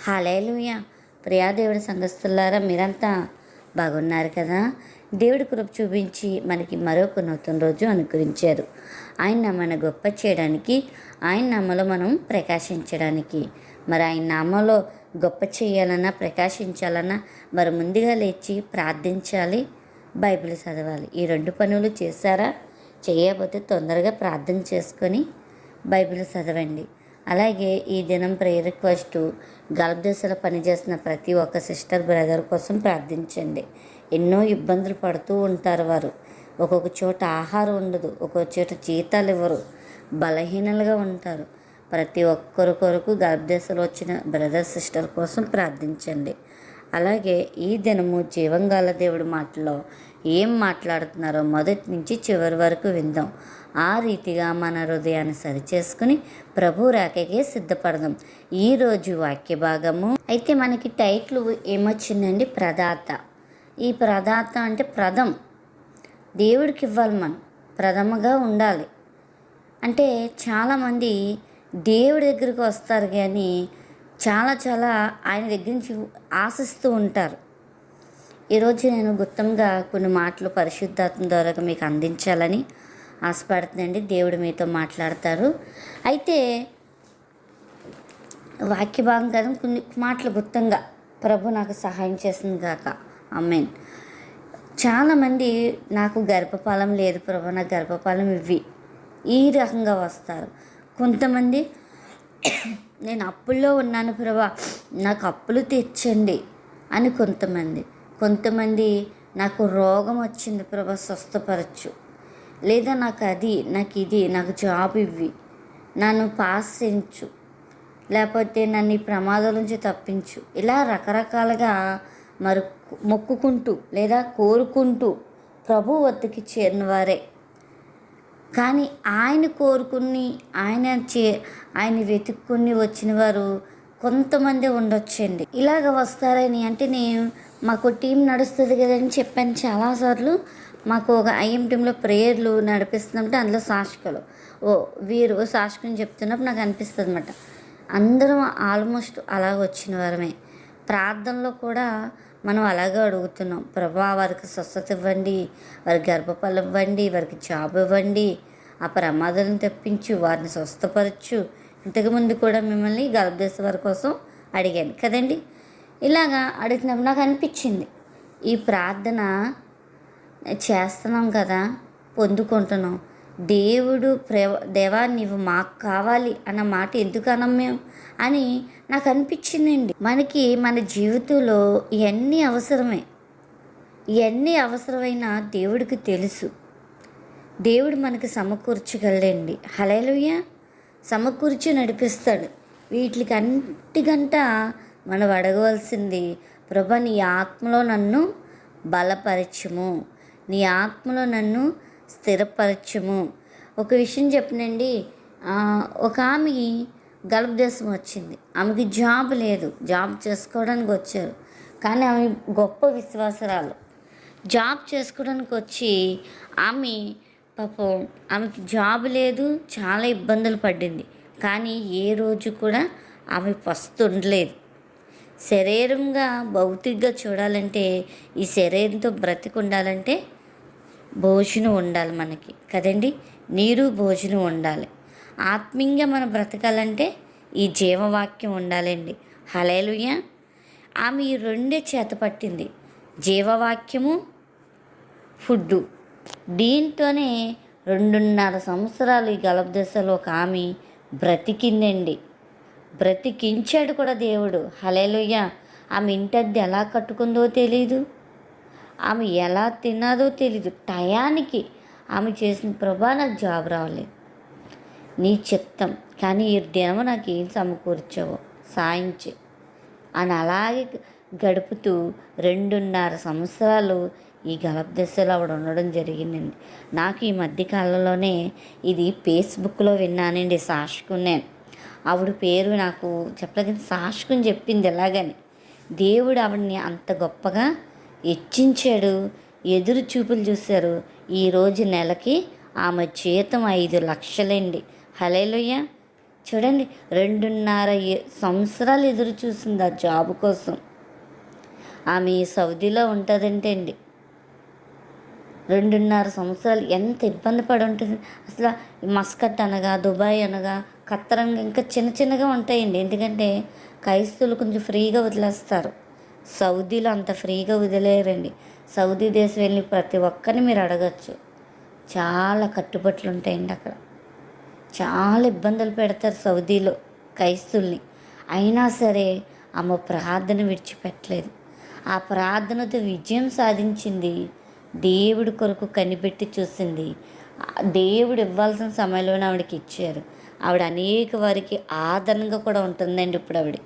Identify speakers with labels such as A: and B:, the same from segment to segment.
A: Hallelujah. ప్రియాదేవుడి సంఘస్థులారా మీరంతా బాగున్నారు కదా? దేవుడి కృప చూపించి మనకి మరొక నూతన రోజు అనుకరించారు ఆయన మన గొప్ప చేయడానికి ఆయన నామలో మనం ప్రకాశించడానికి. మరి ఆయన నామలో గొప్ప చేయాలన్నా ప్రకాశించాలన్నా మరి ముందుగా లేచి ప్రార్థించాలి బైబిల్ చదవాలి. ఈ రెండు పనులు చేశారా? చేయకపోతే తొందరగా ప్రార్థన చేసుకొని బైబిల్ చదవండి. అలాగే ఈ దినం ప్రేయర్ రిక్వెస్ట్ గల్ఫ్ దేశంలో పనిచేస్తున్న ప్రతి ఒక్క సిస్టర్ బ్రదర్ కోసం ప్రార్థించండి. ఎన్నో ఇబ్బందులు పడుతూ ఉంటారు వారు. ఒక్కొక్క చోట ఆహారం ఉండదు ఒక్కొక్క చోట జీతాలు ఇవ్వరు బలహీనలుగా ఉంటారు. ప్రతి ఒక్కరి కొరకు గల్ఫ్ దేశంలో వచ్చిన బ్రదర్ సిస్టర్ కోసం ప్రార్థించండి. అలాగే ఈ దినము జీవంగాల దేవుడి మాటలో ఏం మాట్లాడుతున్నారో మొదటి నుంచి చివరి వరకు విందాం. ఆ రీతిగా మన హృదయాన్ని సరిచేసుకుని ప్రభు రాకకే సిద్ధపడదాం. ఈరోజు వాక్య భాగము. అయితే మనకి టైట్లు ఏమొచ్చిందండి? ప్రదాత. ఈ ప్రదాత అంటే ప్రథం. దేవుడికి ఇవ్వాలి మనం. ప్రథమగా ఉండాలి. అంటే చాలామంది దేవుడి దగ్గరికి వస్తారు కానీ చాలా చాలా ఆయన దగ్గర నుంచి ఆశిస్తూ ఉంటారు. ఈరోజు నేను గుప్తంగా కొన్ని మాటలు పరిశుద్ధాత్మ ద్వారా మీకు అందించాలని ఆశపడుతుందండి. దేవుడు మీతో మాట్లాడతారు. అయితే వాక్య భాగం కదా కొన్ని మాటలు గుప్తంగా ప్రభు నాకు సహాయం చేసింది కాక అమ్మేన్ చాలామంది నాకు గర్భఫలం లేదు ప్రభు నాకు గర్భఫలం ఇవ్వి. ఈ రకంగా వస్తారు. కొంతమంది నేను అప్పుల్లో ఉన్నాను ప్రభా నాకు అప్పులు తెచ్చండి అని కొంతమంది. కొంతమంది నాకు రోగం వచ్చింది ప్రభా స్వస్థపరచు. లేదా నాకు అది నాకు ఇది నాకు జాబ్ ఇవ్వి. నన్ను పాస్ చేయించు లేకపోతే నన్ను ఈ ప్రమాదాల నుంచి తప్పించు. ఇలా రకరకాలుగా మరి మొక్కుకుంటూ లేదా కోరుకుంటూ ప్రభు వద్దకి చేరిన వారే కానీ ఆయన కోరుకుని ఆయన చే ఆయన వెతుక్కుని వచ్చిన వారు కొంతమంది ఉండొచ్చండి. ఇలాగ వస్తారని అంటే నేను మాకు టీం నడుస్తుంది కదని చెప్పాను చాలాసార్లు. మాకు ఒక ఐఎం టీంలో ప్రేయర్లు నడిపిస్తుందంటే అందులో సాక్షికలు ఓ వీరు సాక్షికని చెప్తున్నప్పుడు నాకు అనిపిస్తుంది అనమాట అందరం ఆల్మోస్ట్ అలాగ వచ్చిన వారమే. ప్రార్థనలో కూడా మనం అలాగే అడుగుతున్నాం. ప్రభా వారికి స్వస్థత ఇవ్వండి వారికి గర్భఫలం ఇవ్వండి వారికి జాబ్ ఇవ్వండి ఆ ప్రమాదాలను తెప్పించు వారిని స్వస్థపరచు. ఇంతకుముందు కూడా మిమ్మల్ని గర్భదేశ వారి కోసం అడిగాను కదండి? ఇలాగా అడిగినప్పుడు నాకు అనిపించింది. ఈ ప్రార్థన చేస్తున్నాం కదా పొందుకుంటున్నాం. దేవుడు ప్రేవ దేవా నీవు మాకు కావాలి అన్న మాట ఎందుకు అనం మేము అని నాకు అనిపించిందండి. మనకి మన జీవితంలో ఇవన్నీ అవసరమే ఇవన్నీ అవసరమైన దేవుడికి తెలుసు. దేవుడు మనకి సమకూర్చగలండి హలేలుయ్య సమకూర్చి నడిపిస్తాడు. వీటికి అన్నిటికంట మనం అడగవలసింది ప్రభా నీ ఆత్మలో నన్ను బలపరచము. నీ ఆత్మలో నన్ను స్థిరపరచము. ఒక విషయం చెప్పనండి. ఒక ఆమె గల్ఫ్ దేశం వచ్చింది. ఆమెకి జాబ్ లేదు. జాబ్ చేసుకోవడానికి వచ్చారు. కానీ ఆమె గొప్ప విశ్వాసరాలు. జాబ్ చేసుకోవడానికి వచ్చి ఆమె పాపం ఆమెకి జాబ్ లేదు చాలా ఇబ్బందులు పడింది. కానీ ఏ రోజు కూడా ఆమె పస్తు ఉండలేదు. శరీరంగా భౌతికంగా చూడాలంటే ఈ శరీరంతో బ్రతికి ఉండాలంటే భోజనం ఉండాలి మనకి. కదండి? నీరు భోజనం ఉండాలి. ఆత్మీయంగా మనం బ్రతకాలంటే ఈ జీవవాక్యం ఉండాలండి. హలేలుయ్య ఆమె ఈ రెండే చేత పట్టింది. జీవవాక్యము ఫుడ్డు. దీంతోనే రెండున్నర సంవత్సరాలు ఈ గలభ దశలో ఒక ఆమె బ్రతికిందండి. బ్రతికించాడు కూడా దేవుడు. హలేలుయ్య ఆమె ఇంటద్ది ఎలా కట్టుకుందో తెలీదు. ఆమె ఎలా తిన్నదో తెలీదు. టయానికి ఆమె చేసిన ప్రభా నాకు జాబ్ రావలేదు. నీ చిత్తం కానీ ఈ దినము నాకు ఏం సమకూర్చావో? సాయించి అని అలాగే గడుపుతూ రెండున్నర సంవత్సరాలు ఈ గలప్ దశలో ఆవిడ ఉండడం జరిగిందండి. నాకు ఈ మధ్య కాలంలోనే ఇది ఫేస్బుక్లో విన్నానండి సాష్కు నేను ఆవిడ పేరు నాకు చెప్పలేదు సాష్కుని చెప్పింది ఎలాగని. దేవుడు ఆవిడని అంత గొప్పగా ఇచ్చించాడు. ఎదురు చూపులు చూశారు. ఈరోజు నెలకి ఆమె జీతం ఐదు లక్షలండి. హలేలుయ్య చూడండి రెండున్నర సంవత్సరాలు ఎదురు చూసింది ఆ జాబ్ కోసం. ఆమె సౌదీలో ఉంటుందంటే అండి రెండున్నర సంవత్సరాలు ఎంత ఇబ్బంది పడి ఉంటుంది. అసలు మస్కట్ అనగా దుబాయ్ అనగా కత్తరంగా ఇంకా చిన్న చిన్నగా ఉంటాయండి. ఎందుకంటే క్రైస్తువులు కొంచెం ఫ్రీగా వదిలేస్తారు. సౌదీలో అంత ఫ్రీగా వదిలేరండి. సౌదీ దేశం వెళ్ళి ప్రతి ఒక్కరిని మీరు అడగచ్చు. చాలా కట్టుబట్లు ఉంటాయండి అక్కడ. చాలా ఇబ్బందులు పెడతారు సౌదీలో క్రైస్తుల్ని. అయినా సరే ఆమె ప్రార్థన విడిచిపెట్టలేదు. ఆ ప్రార్థనతో విజయం సాధించింది దేవుడి కొరకు కనిపెట్టి చూసింది. దేవుడు ఇవ్వాల్సిన సమయంలోనే ఆవిడకి ఇచ్చారు. ఆవిడ అనేక వారికి ఆదరణగా కూడా ఉంటుందండి ఇప్పుడు ఆవిడ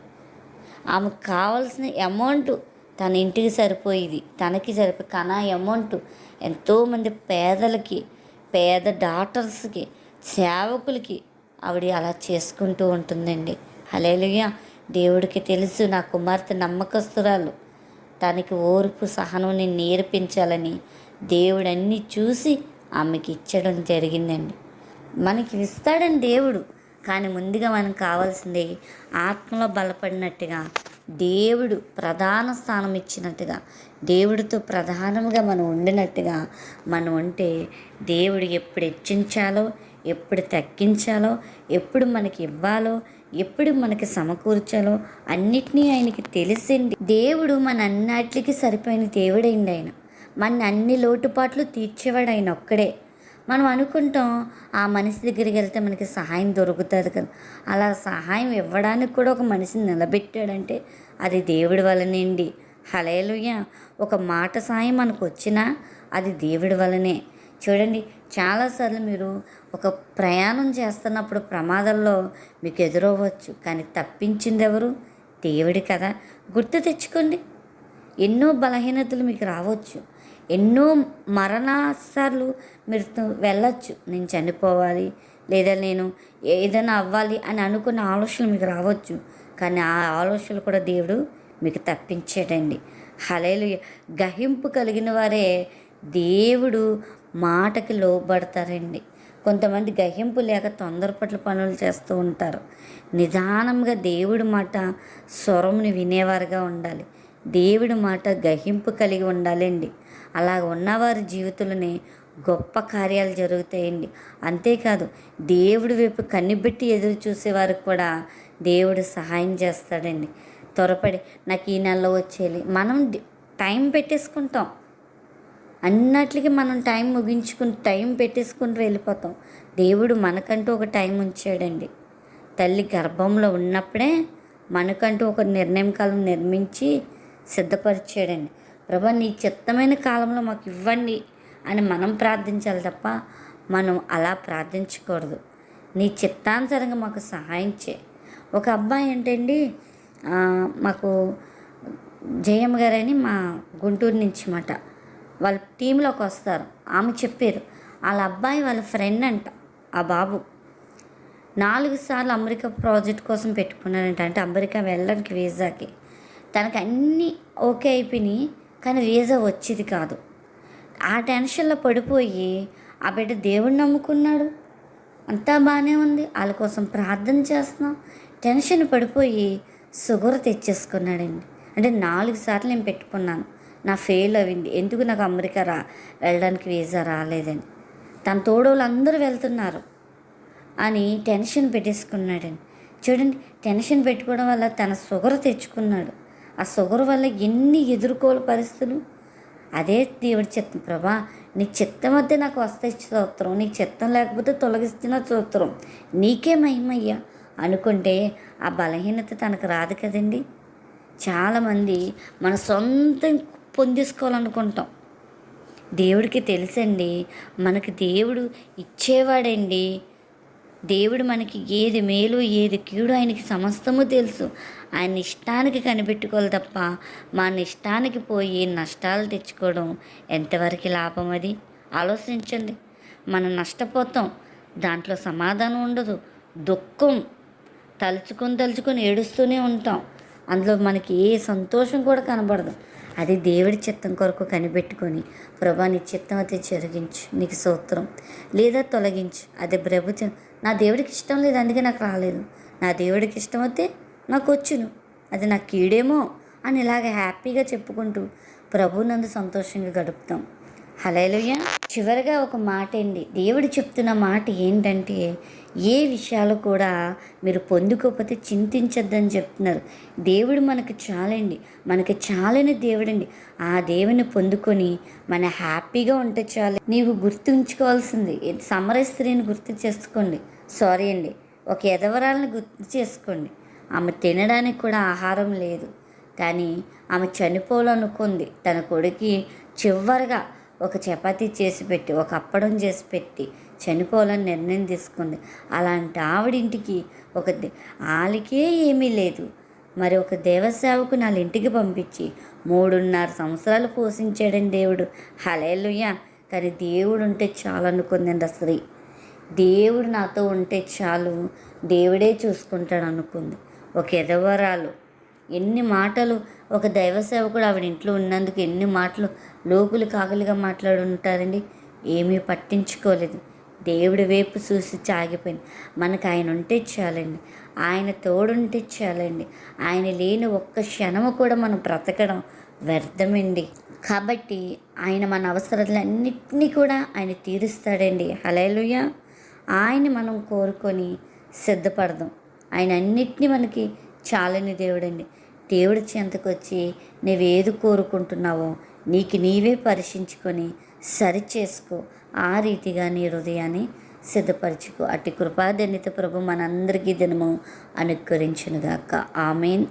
A: ఆమెకు కావాల్సిన అమౌంట్ తన ఇంటికి సరిపోయేది. తనకి సరిపోయి కానీ అమౌంట్. ఎంతోమంది పేదలకి పేద డాక్టర్స్కి సేవకులకి ఆవిడ అలా చేసుకుంటూ ఉంటుందండి. హలేలుగా దేవుడికి తెలుసు నా కుమార్తె నమ్మకస్తురాలు. తనకి ఓర్పు సహనం నేర్పించాలని దేవుడన్నీ చూసి ఆమెకి ఇచ్చడం జరిగిందండి. మనకి ఇస్తాడని దేవుడు. కానీ ముందుగా మనకు కావాల్సింది ఆత్మలో బలపడినట్టుగా దేవుడు ప్రధాన స్థానం ఇచ్చినట్టుగా దేవుడితో ప్రధానంగా మనం ఉండినట్టుగా మనం ఉంటే దేవుడు ఎప్పుడు హెచ్చించాలో ఎప్పుడు తగ్గించాలో ఎప్పుడు మనకి ఇవ్వాలో ఎప్పుడు మనకి సమకూర్చాలో అన్నిటినీ ఆయనకి తెలిసింది. దేవుడు మన అన్నిటికి సరిపోయిన దేవుడైంది ఆయన. మన అన్ని లోటుపాట్లు తీర్చేవాడు ఆయన ఒక్కడే. మనం అనుకుంటాం ఆ మనిషి దగ్గరికి వెళ్తే మనకి సహాయం దొరుకుతుంది కదా. అలా సహాయం ఇవ్వడానికి కూడా ఒక మనిషిని నిలబెట్టాడంటే అది దేవుడి వలనండి హలేలుయ ఒక మాట సాయం మనకు వచ్చినా అది దేవుడి వలనే చూడండి చాలాసార్లు మీరు ఒక ప్రయాణం చేస్తున్నప్పుడు ప్రమాదంలో మీకు ఎదురవ్వచ్చు కానీ తప్పించింది ఎవరు? దేవుడి కదా. గుర్తు తెచ్చుకోండి. ఎన్నో బలహీనతలు మీకు రావచ్చు. ఎన్నో మరణాసార్లు మీరు త- వెళ్ళొచ్చు. నేను చనిపోవాలి లేదా నేను ఏదైనా అవ్వాలి అని అనుకున్న ఆలోచనలు మీకు రావచ్చు. కానీ ఆ ఆలోచనలు కూడా దేవుడు మీకు తప్పించాడండి. హలేలు గహింపు కలిగిన వారే దేవుడు మాటకి లోబడతారండి. కొంతమంది గహింపు లేక తొందరపట్ల పనులు చేస్తూ ఉంటారు. నిదానంగా దేవుడి మాట స్వరంని వినేవారుగా ఉండాలి. దేవుడి మాట గహింపు కలిగి ఉండాలండి. అలా ఉన్నవారి జీవితంలోనే గొప్ప కార్యాలు జరుగుతాయండి. అంతేకాదు దేవుడి వైపు కనిపెట్టి ఎదురు చూసేవారికి కూడా దేవుడు సహాయం చేస్తాడండి. త్వరపడి నాకు ఈ నెలలో వచ్చేయాలి. మనం టైం పెట్టేసుకుంటాం. అన్నట్లకి మనం టైం ముగించుకుని టైం పెట్టేసుకుంటూ వెళ్ళిపోతాం. దేవుడు మనకంటూ ఒక టైం ఉంచాడండి. తల్లి గర్భంలో ఉన్నప్పుడే మనకంటూ ఒక నిర్ణయం కాలం నిర్మించి సిద్ధపరిచాడండి. ప్రభా నీ చిత్తమైన కాలంలో మాకు ఇవ్వండి అని మనం ప్రార్థించాలి తప్ప మనం అలా ప్రార్థించకూడదు. నీ చిత్తానుసారంగా మాకు సహాయం చే ఒక అబ్బాయి ఏంటండి మాకు జయమ్మ గారని మా గుంటూరు నుంచి మాట. వాళ్ళ టీంలోకి వస్తారు. ఆమె చెప్పారు వాళ్ళ అబ్బాయి వాళ్ళ ఫ్రెండ్ అంట ఆ బాబు. నాలుగు సార్లు అమెరికా ప్రాజెక్ట్ కోసం పెట్టుకున్నారంట. అంటే అమెరికా వెళ్ళడానికి వీసాకి. తనకు అన్నీ ఓకే అయిపోయినాయి. కానీ వీసా వచ్చేది కాదు. ఆ టెన్షన్లో పడిపోయి ఆ బిడ్డ దేవుడిని నమ్ముకున్నాడు. అంతా బాగానే ఉంది. వాళ్ళ కోసం ప్రార్థన చేస్తున్నాం. టెన్షన్ పడిపోయి షుగర్ తెచ్చేసుకున్నాడండి. అంటే నాలుగు సార్లు నేను పెట్టుకున్నాను. నా ఫెయిల్ అయింది. ఎందుకు నాకు అమెరికా రా వెళ్ళడానికి వీసా రాలేదని. తన తోడోళ్ళు అందరూ వెళ్తున్నారు అని టెన్షన్ పెట్టేసుకున్నాడండి. చూడండి టెన్షన్ పెట్టుకోవడం వల్ల తన షుగర్ తెచ్చుకున్నాడు. ఆ షుగర్ వల్ల ఎన్ని ఎదుర్కోలు పరిస్థితులు? అదే దేవుడి చిత్తం. ప్రభా నీ చిత్తం వద్ద నాకు వస్తే స్తోత్రం. నీ చిత్తం లేకపోతే తొలగిస్తున్న స్తోత్రం. నీకే మహిమయ్యా. అనుకుంటే ఆ బలహీనత తనకు రాదు కదండి. చాలామంది మన సొంతం పొందేసుకోవాలనుకుంటాం. దేవుడికి తెలుసండి మనకు దేవుడు ఇచ్చేవాడండి. దేవుడు మనకి ఏది మేలు ఏది కీడు ఆయనకి సమస్తము తెలుసు. ఆయన ఇష్టానికి కనిపెట్టుకోవాలి తప్ప మన ఇష్టానికి పోయి నష్టాలు తెచ్చుకోవడం ఎంతవరకు లాభం అది? ఆలోచించండి. మనం నష్టపోతాం. దాంట్లో సమాధానం ఉండదు. దుఃఖం. తలుచుకొని తలుచుకొని ఏడుస్తూనే ఉంటాం. అందులో మనకి ఏ సంతోషం కూడా కనబడదు. అది దేవుడి చిత్తం కొరకు కనిపెట్టుకొని ప్రభా నీ చిత్తం అయితే జరిగించు నీకు సూత్రం. లేదా తొలగించు. అది ప్రభుత్వం నా దేవుడికి ఇష్టం లేదు అందుకే నాకు రాలేదు. నా దేవుడికి ఇష్టం అయితే నాకు వచ్చును. అది నాకు కీడేమో అని ఇలాగ హ్యాపీగా చెప్పుకుంటూ ప్రభు నందు సంతోషంగా గడుపుతాం. హలేలుయ్య చివరిగా ఒక మాట అండి దేవుడు చెప్తున్న మాట ఏంటంటే ఏ విషయాలు కూడా మీరు పొందుకోకపోతే చింతించొద్దని చెప్తున్నారు. దేవుడు మనకు చాలండి. మనకి చాలని దేవుడండి. ఆ దేవుని పొందుకొని మన హ్యాపీగా ఉంటే చాలు. నీవు గుర్తుంచుకోవాల్సింది. సమర స్త్రీని గుర్తు చేసుకోండి. సారీ అండి. ఒక ఎదవరాలను గుర్తు చేసుకోండి. ఆమె తినడానికి కూడా ఆహారం లేదు. కానీ ఆమె చనిపోవాలనుకుంది. తన కొడుకి చివరిగా ఒక చపాతీ చేసి పెట్టి ఒక అప్పడం చేసి పెట్టి చనిపోవాలని నిర్ణయం తీసుకుంది. అలాంటి ఆవిడింటికి ఒక దే- ఆలికే ఏమీ లేదు. మరి ఒక దేవసేవకు వాళ్ళ ఇంటికి పంపించి మూడున్నర సంవత్సరాలు పోషించాడండి దేవుడు. హలేలుయ్య కానీ దేవుడు ఉంటే చాలు అనుకుందండి ఆ దేవుడు నాతో ఉంటే చాలు. దేవుడే చూసుకుంటాడు అనుకుంది. ఒక ఎదవరాలు ఎన్ని మాటలు ఒక దైవ సేవకుడు ఆవిడ ఇంట్లో ఉన్నందుకు ఎన్ని మాటలు లోకులు కాకులుగా మాట్లాడుంటారండి? ఏమీ పట్టించుకోలేదు. దేవుడి వైపు చూసి చాగిపోయింది. మనకు ఆయన ఉంటే చాలండి. ఆయన తోడుంటే చాలండి. ఆయన లేని ఒక్క క్షణము కూడా మనం బ్రతకడం వ్యర్థమండి. కాబట్టి ఆయన మన అవసరాలన్నింటినీ కూడా ఆయన తీరుస్తాడండి. హలేలుయ ఆయన మనం కోరుకొని సిద్ధపడదాం. ఆయన అన్నిటినీ మనకి చాలని దేవుడండి. దేవుడి చెంతకు వచ్చి నువ్వేది కోరుకుంటున్నావో నీకు నీవే పరీక్షించుకొని సరి చేసుకో ఆ రీతిగా నీ హృదయాన్ని సిద్ధపరచుకో. అట్టి కృపాదన్నిత ప్రభు మనందరికీ దినము అనుకరించునుగాక ఆమెన్.